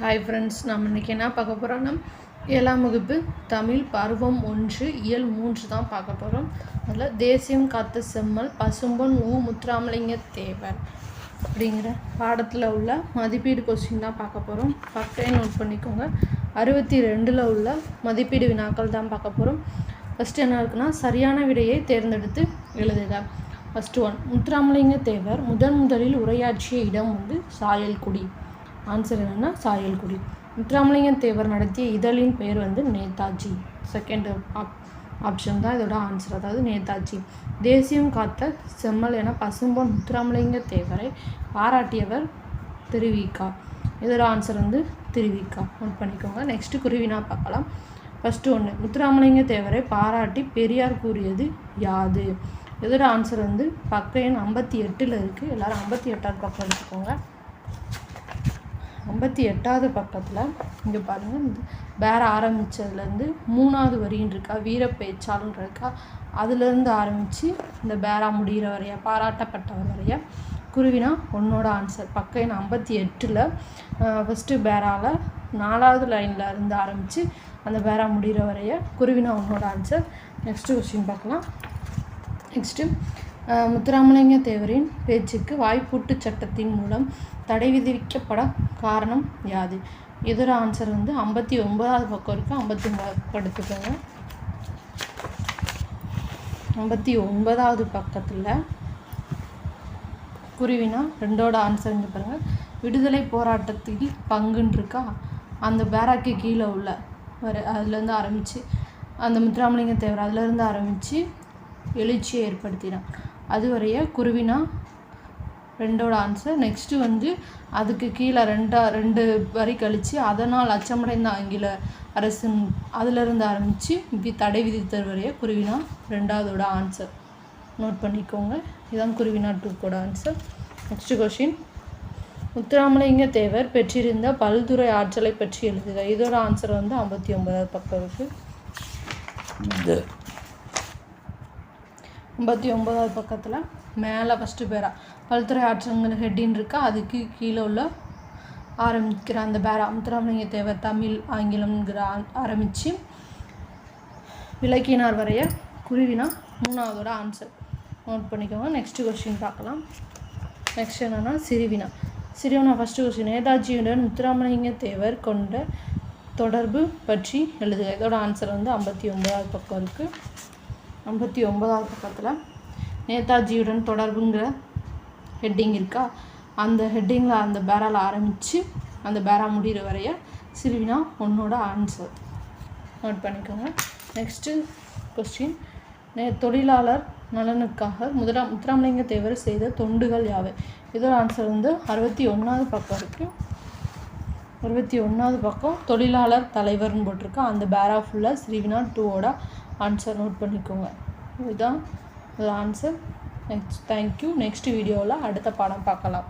Hi friends நம்ம இன்றைக்கி என்ன பார்க்க போகிறோன்னா ஏழாம் வகுப்பு தமிழ் பருவம் ஒன்று இயல் மூன்று தான் பார்க்க போகிறோம் அதில் தேசியம் காத்த செம்மல் பசும்பொன் ஊ முத்துராமலிங்க தேவர் அப்படிங்கிற பாடத்தில் உள்ள மதிப்பீடு கொஸ்டின் தான் பார்க்க போகிறோம் பக்கையை நோட் பண்ணிக்கோங்க. அறுபத்தி ரெண்டில் உள்ள மதிப்பீடு வினாக்கள் தான் பார்க்க போகிறோம் ஃபஸ்ட்டு என்ன இருக்குன்னா சரியான விடையை தேர்ந்தெடுத்து எழுதுக. ஃபஸ்ட்டு ஒன் முத்துராமலிங்க தேவர் முதன் முதலில் உரையாற்றிய இடம் வந்து சாயல்குடி. ஆன்சர் என்னென்னா சாயல்குடி. முத்துராமலிங்கம் தேவர் நடத்திய இதழின் பெயர் வந்து நேதாஜி. செகண்ட் ஆப் ஆப்ஷன் தான் இதோட ஆன்சர் அதாவது நேதாஜி. தேசியம் காத்த செம்மல் என பசும்பொன் முத்துராமலிங்க தேவரை பாராட்டியவர் திருவிக்கா இதோட ஆன்சர் வந்து திருவிக்கா நோட் பண்ணிக்கோங்க. நெக்ஸ்ட்டு குருவினா பார்க்கலாம். ஃபஸ்ட்டு ஒன்று முத்துராமலிங்க தேவரை பாராட்டி பெரியார் கூறியது யாது? இதோட ஆன்சர் வந்து பக்க எண் ஐம்பத்தி எட்டில் இருக்குது எல்லோரும் ஐம்பத்தி எட்டாவது பக்கம் எடுத்துக்கோங்க. ஐம்பத்தி எட்டாவது பக்கத்தில் இங்கே பாருங்கள் இந்த வேற ஆரம்பித்ததுலேருந்து மூணாவது வரின்னு இருக்கா வீரப்பேச்சாளன் இருக்கா அதுலேருந்து ஆரம்பித்து இந்த பேரா முடிகிற வரைய பாராட்டப்பட்டவர் வரைய குருவினா உன்னோட ஆன்சர் பக்கம் எண் ஐம்பத்தி எட்டில் ஃபஸ்ட்டு பேராவில் நாலாவது லைனில் இருந்து ஆரம்பித்து அந்த பேரா முடிகிற வரைய குருவினா உன்னோட ஆன்சர் நெக்ஸ்ட்டு கொஸ்டின் பார்க்கலாம். நெக்ஸ்ட்டு முத்துராமலிங்க தேவரின் பேச்சுக்கு வாய்ப்பூட்டு சட்டத்தின் மூலம் தடை விதிக்கப்பட காரணம் யாது? இதோட ஆன்சர் வந்து ஐம்பத்தி ஒன்பதாவது பக்கம் இருக்குது ஐம்பத்தி ஒன்பது எடுத்துக்கோங்க. ஐம்பத்தி ஒன்பதாவது பக்கத்தில் குருவினா ரெண்டோட ஆன்சர் இங்கே பாருங்கள் விடுதலை போராட்டத்தில் பங்குன்னு இருக்கா அந்த பேராக்கு கீழே உள்ள வர அதுலேருந்து ஆரம்பித்து அந்த முத்துராமலிங்க தேவர் அதுலேருந்து ஆரம்பித்து எழுச்சியை ஏற்படுத்தினான் அதுவரைய குருவினா ரெண்டோட ஆன்சர் நெக்ஸ்ட்டு வந்து அதுக்கு கீழே ரெண்டா ரெண்டு வரி கழித்து அதனால் அச்சமடைந்த ஆங்கில அரசின் அதிலிருந்து ஆரம்பித்து இப்படி தடை விதித்தர் வரைய குருவினா ரெண்டாவதோட ஆன்சர் நோட் பண்ணிக்கோங்க. இதுதான் குருவினா டூக்கோட answer next question Muthuramalinga Thevar பெற்றிருந்த பல்துறை ஆற்றலை பற்றி எழுதுக. இதோட ஆன்சர் வந்து ஐம்பத்தி ஒன்பதாவது பக்கம் இருக்குது ஐம்பத்தி ஒன்பதாவது பக்கத்தில் மேலே ஃபஸ்ட்டு பேரா. பல்துறை ஆற்றங்கள் ஹெட்டின் இருக்கா? அதுக்கு கீழே உள்ள ஆரம்பிக்கிற அந்த பேரா. முத்துராமலிங்க தேவர் தமிழ் ஆங்கிலம்ங்கிற ஆரம்பித்து விளக்கினார் வரைய குருவினா மூணாவதோட ஆன்சர் நோட் பண்ணிக்கோங்க. நெக்ஸ்ட்டு கொஸ்டின் பார்க்கலாம். நெக்ஸ்ட் என்னென்னா சிறுவினா. சிறுவினா ஃபஸ்ட்டு கொஸ்டின் நேதாஜியுடன் முத்துராமலிங்க தேவர் கொண்ட தொடர்பு பற்றி எழுதுக. இதோட ஆன்சர் வந்து ஐம்பத்தி ஒன்பதாவது பக்கம் இருக்குது ஐம்பத்தி ஒன்பதாவது பக்கத்தில் நேதாஜியுடன் தொடர்புங்கிற ஹெட்டிங் இருக்கா? அந்த ஹெட்டிங்கில் அந்த பேரால் ஆரம்பித்து அந்த பேரா முடிகிற வரைய சிறுவினா உன்னோட ஆன்சர் நோட் பண்ணிக்கோங்க. நெக்ஸ்ட்டு கொஸ்டின் நே தொழிலாளர் நலனுக்காக முதலா முத்துராமலிங்க தேவர் செய்த தொண்டுகள் யாவை? இதோட ஆன்சர் வந்து அறுபத்தி ஒன்றாவது பக்கம் இருக்குது அறுபத்தி ஒன்றாவது பக்கம் தொழிலாளர் தலைவர்னு போட்டிருக்கோம் அந்த பேரா ஃபுல்லாக ஸ்ரீவினா டூவோட ஆன்சர் நோட் பண்ணிக்கோங்க. இதுதான் ஆன்சர் நெக்ஸ்ட் தேங்க்யூ நெக்ஸ்ட் வீடியோவில் அடுத்த பாடம் பார்க்கலாம்.